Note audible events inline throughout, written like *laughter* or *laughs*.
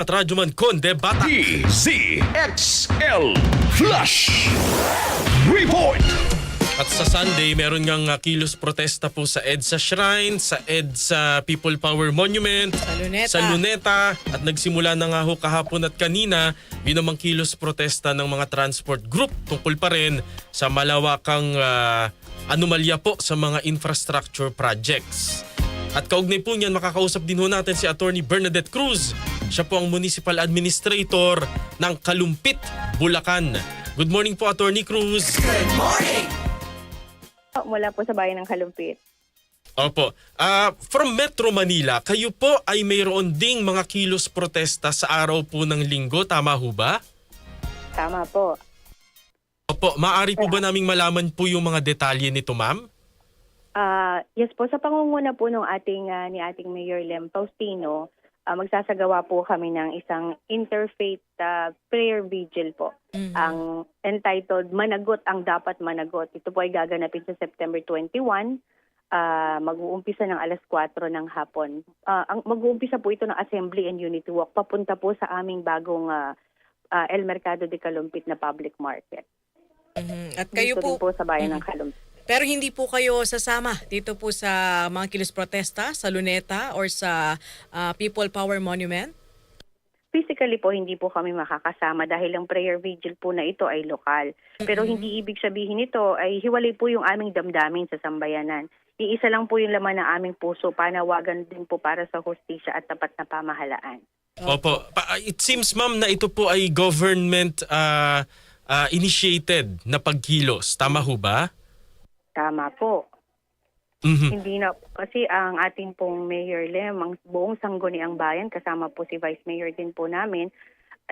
At Radyo Man Conde Bata. DZXL Flash Report At sa Sunday, meron ngang uh, kilos protesta po sa EDSA Shrine, sa EDSA People Power Monument, Sa Luneta. sa Luneta. At nagsimula na nga ho kahapon at kanina, binamang kilos protesta ng mga transport group tungkol pa rin sa malawakang uh, anomalya po sa mga infrastructure projects. At kaugnay po niyan, makakausap din ho natin si Attorney Bernadette Cruz. Siya po ang Municipal Administrator ng Kalumpit, Bulacan. Good morning po, Attorney Cruz. mula po sa bayan ng Kalumpit. Opo. Ah, from Metro Manila, kayo po ay mayroon ding mga kilos protesta sa araw po ng linggo, tama ho ba? Tama po. Opo, maaari po ba naming malaman po yung mga detalye nito, ma'am? Ah, yes po, sa pangunguna po ng ating, ah, ni ating Mayor Lem Faustino, ah, magsasagawa po kami ng isang interfaith ah, prayer vigil po. Ang entitled Managot ang Dapat Managot. Ito po ay gaganapin sa September 21. Ah, mag-uumpisa ng alas 4 ng hapon. Ah, ang mag-uumpisa po ito ng Assembly and Unity Walk papunta po sa aming bagong ah, ah, El Mercado de Calumpit na public market. Mhm. At kayo Dito po, po sa bayan ng Calumpit. Pero hindi po kayo sasama dito po sa mga kilos protesta sa Luneta or sa ah, People Power Monument? Physically po, hindi po kami makakasama dahil ang prayer vigil po na ito ay lokal. Pero hindi ibig sabihin nito ay hiwalay po yung aming damdamin sa sambayanan. Iisa lang po yung laman ng aming puso, panawagan din po para sa hostisya at tapat na pamahalaan. Opo. Pa- it seems, ma'am, na ito po ay government ah, ah, initiated na pagkilos. Tama ho ba? Tama po. Mhm. Hindi na, kasi ang ating pong Mayor Lem, ang buong sangguniang bayan, kasama po si Vice Mayor din po namin,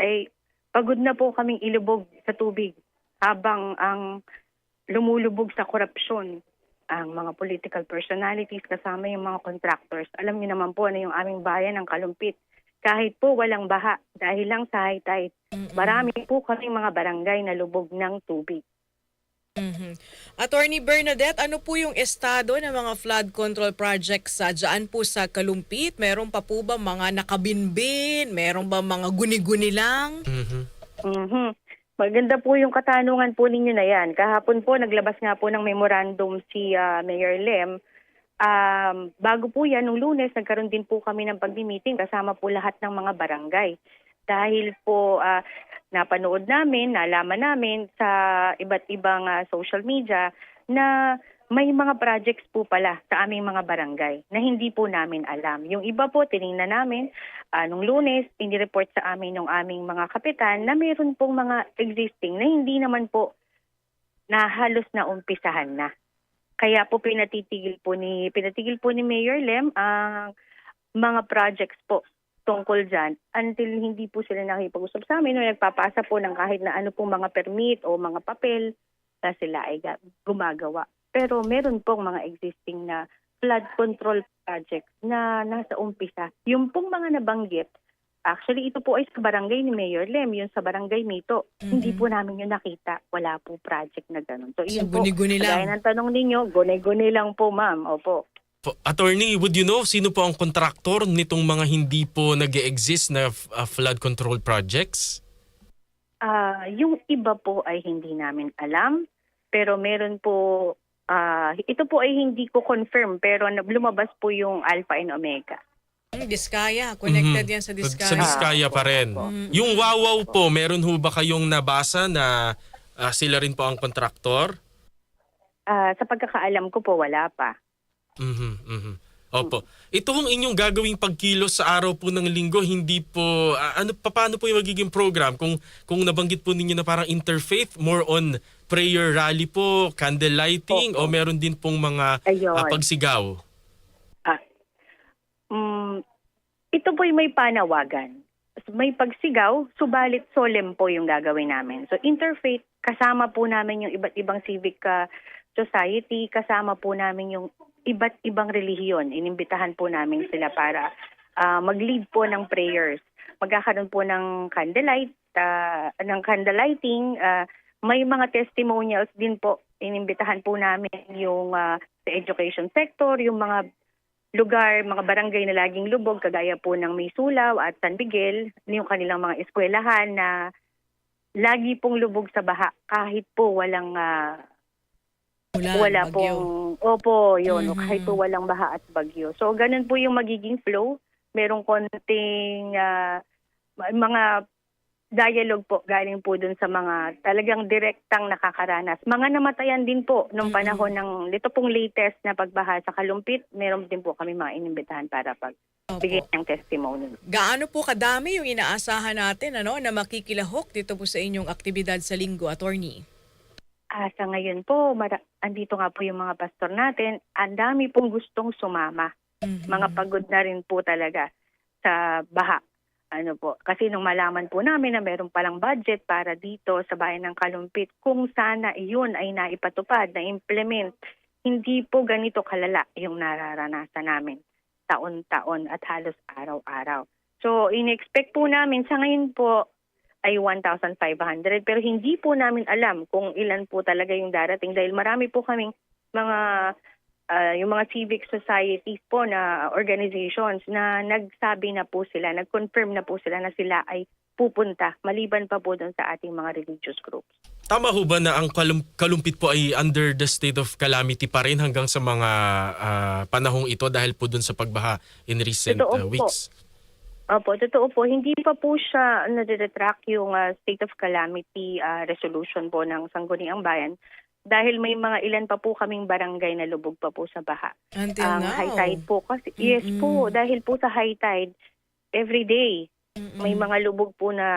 ay pagod na po kaming ilubog sa tubig habang ang lumulubog sa korupsyon ang mga political personalities kasama yung mga contractors. Alam niyo naman po na yung aming bayan ng Kalumpit. Kahit po walang baha dahil lang sa high tide, marami po kaming mga barangay na lubog ng tubig. Mhm. Attorney Bernadette, ano po yung estado ng mga flood control projects sa dyan po sa Kalumpit? Meron pa po ba mga nakabinbin? Meron ba mga guni-guni lang? Mhm. Mhm. Maganda po yung katanungan po ninyo na yan. Kahapon po, naglabas nga po ng memorandum si ah, Mayor Lem. Um, bago po yan, nung lunes, nagkaroon din po kami ng pag-meeting kasama po lahat ng mga barangay. Dahil po ah, napanood namin, nalaman namin sa iba't ibang ah, social media na may mga projects po pala sa aming mga barangay na hindi po namin alam. Yung iba po, tiningnan namin, ah, nung lunes, inireport sa amin ng aming mga kapitan na mayroon pong mga existing na hindi naman po na halos na umpisahan na. Kaya po pinatitigil po ni pinatigil po ni Mayor Lem ang mga projects po tungkol dyan until hindi po sila nakipag-usap sa amin o nagpapasa po ng kahit na ano pong mga permit o mga papel na sila ay ga- gumagawa. Pero meron pong mga existing na flood control projects na nasa umpisa. Yung pong mga nabanggit, actually ito po ay sa barangay ni Mayor Lem, yung sa barangay Mito. Hindi po namin yung nakita. Wala po project na ganun. So, So, yun po, guni-guni lang. Ng tanong ninyo, gune-gune lang po ma'am. Opo. Attorney, would you know sino po ang kontraktor nitong mga hindi po nag exist na ah, flood control projects? Ah, yung iba po ay hindi namin alam, pero meron po ah, ito po ay hindi ko confirm pero lumabas po yung Alpha and Omega. Diskaya. Connected Mhm. yan sa Sa Diskaya. Diskaya pa rin. Yung Wawaw po, meron ho ba kayong nabasa na ah, sila rin po ang kontraktor? Ah, sa pagkakaalam ko po wala pa. Mhm, mhm. Opo. Ito hong inyong gagawing pagkilos sa araw po ng linggo, hindi po ano pa- paano po yung magiging program kung kung nabanggit po ninyo na parang interfaith, more on prayer rally po, candle lighting o meron din pong mga Ayun. ah, pagsigaw. Ah, mm, ito po may panawagan. May pagsigaw, subalit solemn po yung gagawin namin. So interfaith, kasama po namin yung iba't ibang civic ah, society, kasama po namin yung iba't ibang relihiyon. Inimbitahan po namin sila para ah, mag-lead po ng prayers. Magkakaroon po ng candlelight, ah, ng candlelighting, ah, may mga testimonials din po. Inimbitahan po namin yung ah, sa education sector, yung mga lugar, mga barangay na laging lubog, kagaya po ng Maysulaw at San Miguel, yung kanilang mga eskwelahan na lagi pong lubog sa baha kahit po walang ah, Ulan, wala bagyo. pong opo yun Mhm. kahit po walang baha at bagyo so ganun po yung magiging flow merong konting ma- mga dialogue po galing po dun sa mga talagang direktang nakakaranas mga namatayan din po nung Mhm. panahon ng dito pong latest na pagbaha sa Kalumpit meron din po kami mga inimbitahan para pag Opo. bigay ng testimony Gaano po kadami yung inaasahan natin ano na makikilahok dito po sa inyong aktibidad sa linggo, attorney? Ah, sa ngayon po, mara- andito nga po yung mga pastor natin. Ang dami pong gustong sumama. Mhm. Mga pagod na rin po talaga sa baha. Ano po, kasi nung malaman po namin na meron palang budget para dito sa bayan ng Kalumpit, kung sana iyon ay naipatupad, na-implement, hindi po ganito kalala yung nararanasan namin taon-taon at halos araw-araw. So, in-expect po namin sa ngayon po ay 1,500 pero hindi po namin alam kung ilan po talaga yung darating dahil marami po kaming mga ah, yung mga civic societies po na organizations na nagsabi na po sila, nag-confirm na po sila na sila ay pupunta maliban pa po doon sa ating mga religious groups. Tama ho ba na ang kalum- kalumpit po ay under the state of calamity pa rin hanggang sa mga ah, panahong ito dahil po dun sa pagbaha in recent Totoo ah, po. Opo, totoo po. Hindi pa po siya nade-retract yung ah, state of calamity ah, resolution po ng Sangguniang Bayan dahil may mga ilan pa po kaming barangay na lubog pa po sa baha. Until Ang now. high tide po kasi yes Mm-mm. po dahil po sa high tide every day Mm-mm. may mga lubog po na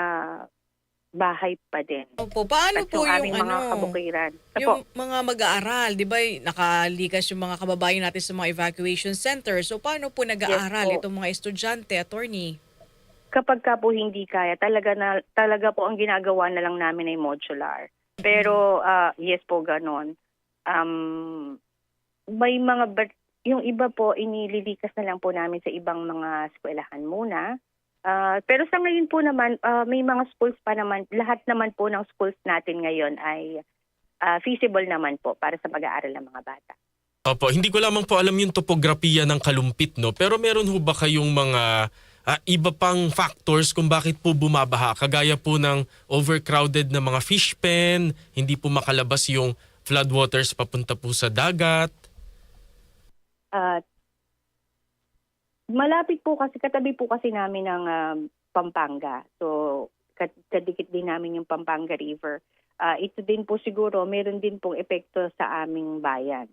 bahay pa din. Opo, paano At po yung yung mga ano? kabukiran. Opo, Yung mga mag-aaral, di ba, nakalikas yung mga kababayan natin sa mga evacuation center. So, paano po nag-aaral po. itong mga estudyante, attorney? kapag ka po hindi kaya, talaga na talaga po ang ginagawa na lang namin ay modular. Pero ah, yes po ganon. Um, may mga yung iba po inililikas na lang po namin sa ibang mga eskwelahan muna. Ah, pero sa ngayon po naman ah, may mga schools pa naman lahat naman po ng schools natin ngayon ay ah, feasible naman po para sa pag-aaral ng mga bata. Opo, hindi ko lamang po alam yung topografiya ng kalumpit, no? Pero meron ho ba kayong mga ah, iba pang factors kung bakit po bumabaha? Kagaya po ng overcrowded na mga fish pen, hindi po makalabas yung floodwaters papunta po sa dagat. At malapit po kasi, katabi po kasi namin ng um, Pampanga. So, kadikit din namin yung Pampanga River. Ah, ito din po siguro, meron din pong epekto sa aming bayan.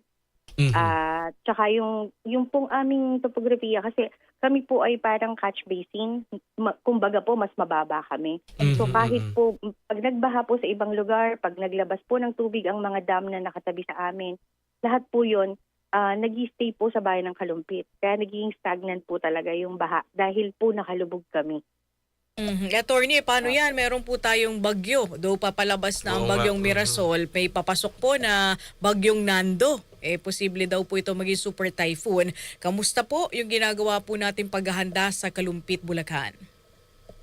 Mhm. At tsaka yung, yung pong aming topografiya, kasi kami po ay parang catch basin. Ma- kumbaga po, mas mababa kami. So Mhm, kahit mhm. po, pag nagbaha po sa ibang lugar, pag naglabas po ng tubig ang mga dam na nakatabi sa amin, lahat po yun, uh, nag stay po sa bayan ng Kalumpit. Kaya naging stagnant po talaga yung baha dahil po nakalubog kami. Mhm. Attorney, paano yan? Meron po tayong bagyo. Though papalabas na ang bagyong Mhm. Mirasol, may papasok po na bagyong Nando. Eh, posible daw po ito maging super typhoon. Kamusta po yung ginagawa po natin paghahanda sa Kalumpit, Bulacan?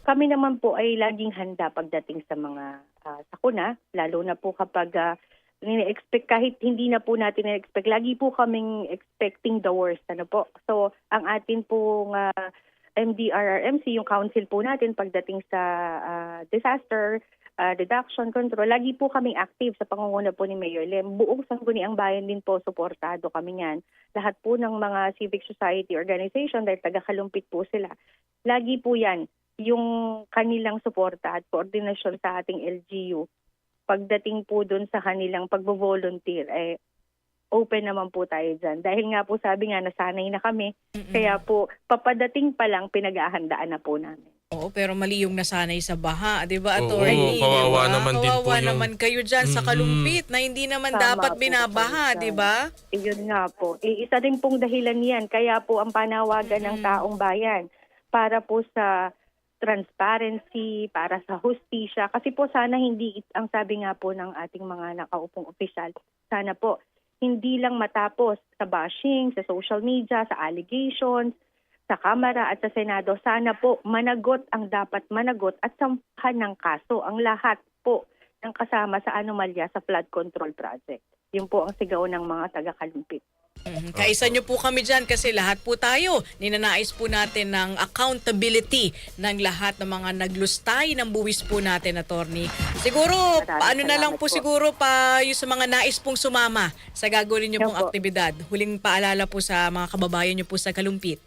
Kami naman po ay laging handa pagdating sa mga ah, sakuna, lalo na po kapag ah, nini-expect kahit hindi na po natin na-expect, lagi po kaming expecting the worst. Ano po? So, ang atin pong ah, MDRRMC, yung council po natin pagdating sa ah, disaster ah, reduction control, lagi po kaming active sa pangunguna po ni Mayor Lem. Buong sangguniang bayan din po, suportado kami niyan. Lahat po ng mga civic society organization, dahil taga-kalumpit po sila, lagi po yan yung kanilang suporta at koordinasyon sa ating LGU pagdating po doon sa kanilang pagbo-volunteer eh open naman po tayo dyan. Dahil nga po sabi nga nasanay na kami, Mm-mm. kaya po papadating pa lang pinag-ahandaan na po namin. Oo, pero mali yung nasanay sa baha, 'di ba, Oo, attorney? kawawa Di ba? naman din po Kawawa yung- naman kayo diyan sa. Kalumpit na hindi naman Tama dapat po binabaha, 'di ba? Iyon nga po. Eh, isa din pong dahilan yan. Kaya po ang panawagan ng Mm. taong bayan para po sa transparency, para sa hustisya. Kasi po sana hindi, ang sabi nga po ng ating mga nakaupong opisyal, sana po hindi lang matapos sa bashing, sa social media, sa allegations, sa Kamara at sa Senado. Sana po managot ang dapat managot at sampahan ng kaso ang lahat po ng kasama sa anomalya sa flood control project. Yun po ang sigaw ng mga taga-Kalumpit. Mhm. Kaisa nyo po kami dyan kasi lahat po tayo, ninanais po natin ng accountability ng lahat ng mga naglustay ng buwis po natin, attorney. Siguro, Maraming paano na lang po, po. siguro pa yung sa mga nais pong sumama sa gagawin nyo pong po. aktibidad. Huling paalala po sa mga kababayan nyo po sa Kalumpit.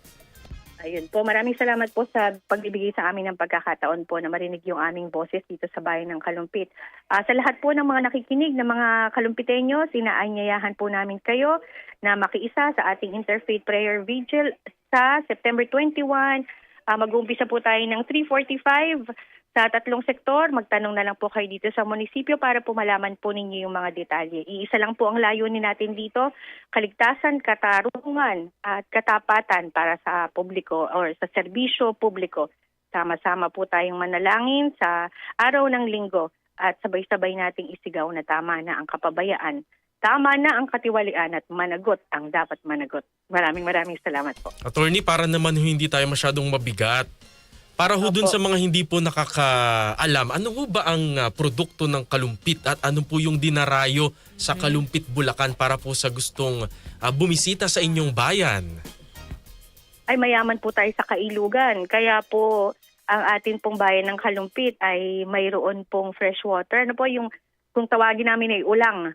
Ayun po, maraming salamat po sa pagbibigay sa amin ng pagkakataon po na marinig yung aming boses dito sa bayan ng Kalumpit. Ah, sa lahat po ng mga nakikinig ng mga kalumpitenyos, inaanyayahan po namin kayo na makiisa sa ating Interfaith Prayer Vigil sa September 21. Ah, mag-uumpisa po tayo ng 3.45 sa tatlong sektor. Magtanong na lang po kayo dito sa munisipyo para po malaman po ninyo yung mga detalye. Iisa lang po ang layunin natin dito, kaligtasan, katarungan at katapatan para sa publiko or sa serbisyo publiko. Sama-sama po tayong manalangin sa araw ng linggo at sabay-sabay nating isigaw na tama na ang kapabayaan. Tama na ang katiwalian at managot ang dapat managot. Maraming maraming salamat po. Attorney, para naman hindi tayo masyadong mabigat. Para ho dun Opo. sa mga hindi po nakakaalam, ano ho ba ang ah, produkto ng kalumpit at ano po yung dinarayo sa kalumpit Bulacan para po sa gustong ah, bumisita sa inyong bayan? ay mayaman po tayo sa kailugan. Kaya po ang atin pong bayan ng Kalumpit ay mayroon pong fresh water. Ano po yung kung tawagin namin ay ulang.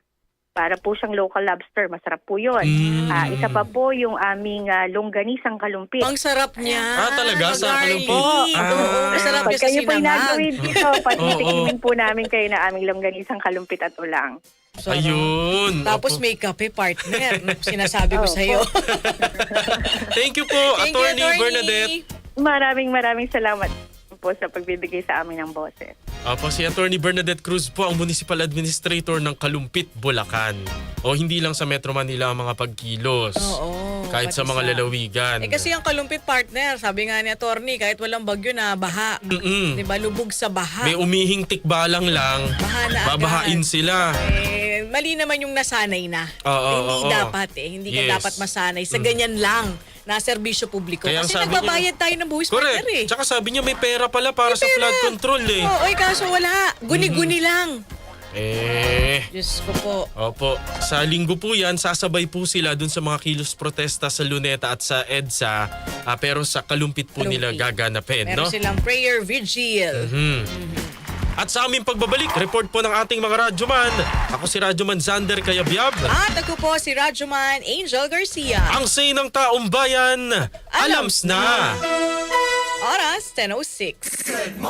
Para po siyang local lobster. Masarap po yun. Mm. Ah, isa pa po yung aming ah, longganisang kalumpit. Ang sarap niya. Ah, talaga? Sa Garlic. Kalumpit? Ah. *laughs* Oo, masarap Pag niya sa kayo po'y sinangag. nagawin dito, patitikimin po namin kayo na aming longganisang kalumpit at ulang. Sarap. Ayun. Tapos Opo. may kape partner. Sinasabi ko Opo. sa iyo. *laughs* Thank you po, Thank you, Attorney attorney. Bernadette. Maraming maraming salamat po sa pagbibigay sa amin ng boses. Opo, si Attorney Bernadette Cruz po ang Municipal Administrator ng Kalumpit, Bulacan. O hindi lang sa Metro Manila ang mga pagkilos. Oo. kahit sa mga lalawigan. Eh kasi ang kalumpit partner, sabi nga ni attorney, kahit walang bagyo na baha. Mm-mm. 'Di ba lubog sa baha. May umihing tikbalang lang, Baha na babahain agad. sila. eh, mali naman yung nasanay na. Oo, hindi oo. dapat eh. Hindi ka Yes. Mm. dapat masanay sa ganyan lang na serbisyo publiko. Kaya ang Kasi sabi nagbabayad tayo ng buwis Correct. partner eh. Tsaka sabi niya may pera pala para sa flood control eh. Oo, eh, kaso wala. Guni-guni Mm-hmm. lang. Eh, Diyos ko po. opo. Sa linggo po yan, sasabay po sila dun sa mga kilos protesta sa Luneta at sa EDSA. Ah, pero sa Kalumpit po Kalumpit. nila gaganapin, Meron no? silang prayer vigil. Hmm. At sa aming pagbabalik, report po ng ating mga radyoman. Ako si Radyoman Zander Kayabyab. At ako po si Radyoman Angel Garcia. Ang say ng taong bayan, alams na. Oras, 10.06.